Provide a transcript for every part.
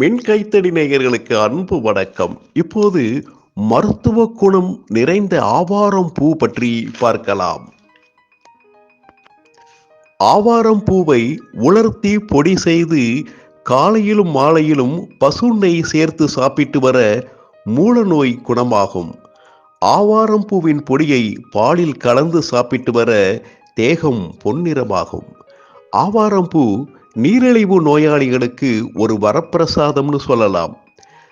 மின் கைத்தடி நேயர்களுக்கு அன்பு வணக்கம். இப்போது மருத்துவ குணம் நிறைந்த ஆவாரம் பூ பற்றி பார்க்கலாம். ஆவாரம் பூவை உலர்த்தி பொடி செய்து காலையிலும் மாலையிலும் பசுநெய் சேர்த்து சாப்பிட்டு வர மூலநோய் குணமாகும். ஆவாரம் பூவின் பொடியை பாலில் கலந்து சாப்பிட்டு வர தேகம் பொன்னிறமாகும். ஆவாரம் பூ நீரிழிவு நோயாளிகளுக்கு ஒரு வரப்பிரசாதம்னு சொல்லலாம்.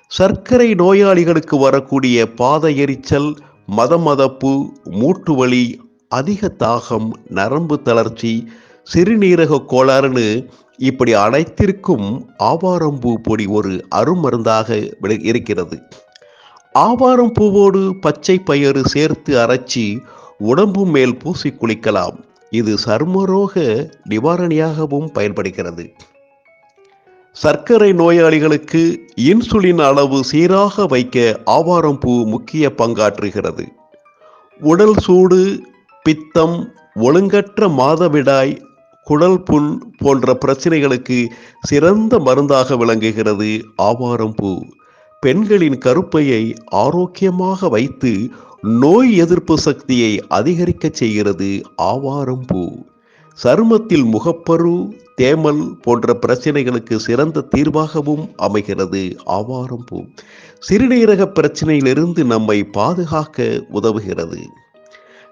சர்க்கரை நோயாளிகளுக்கு வரக்கூடிய பாத எரிச்சல் மதமதப்பு மூட்டு வலி அதிக தாகம் நரம்பு தளர்ச்சி சிறுநீரக கோளாறுன்னு இப்படி அனைத்திற்கும் ஆவாரம்பூ பொடி ஒரு அருமருந்தாக இருக்கிறது. ஆவாரம் பூவோடு பச்சை பயறு சேர்த்து அரைச்சி உடம்பு மேல் பூசி குளிக்கலாம். இது சர்மரோக நிவாரணியாகவும் பயன்படுகிறது. சர்க்கரை நோயாளிகளுக்கு இன்சுலின் அளவு சீராக வைக்க ஆவாரம் பூ முக்கிய பங்காற்றுகிறது. உடல் சூடு பித்தம் ஒழுங்கற்ற மாதவிடாய் குடல் புண் போன்ற பிரச்சனைகளுக்கு சிறந்த மருந்தாக விளங்குகிறது ஆவாரம் பூ. பெண்களின் கருப்பையை ஆரோக்கியமாக வைத்து நோய் எதிர்ப்பு சக்தியை அதிகரிக்கச் செய்கிறது ஆவாரம் பூ. சருமத்தில் முகப்பரு தேமல் போன்ற பிரச்சனைகளுக்கு சிறந்த தீர்வாகவும் அமைகிறது ஆவாரம் பூ. சிறுநீரக பிரச்சனையிலிருந்து நம்மை பாதுகாக்க உதவுகிறது.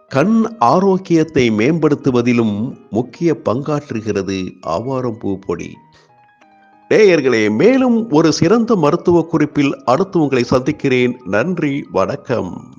கண் ஆரோக்கியத்தை மேம்படுத்துவதிலும் முக்கிய பங்காற்றுகிறது ஆவாரம் பூ பொடி. நேயர்களே மேலும் ஒரு சிறந்த மருத்துவ குறிப்பில் அடுத்து உங்களை சந்திக்கிறேன். நன்றி வணக்கம்.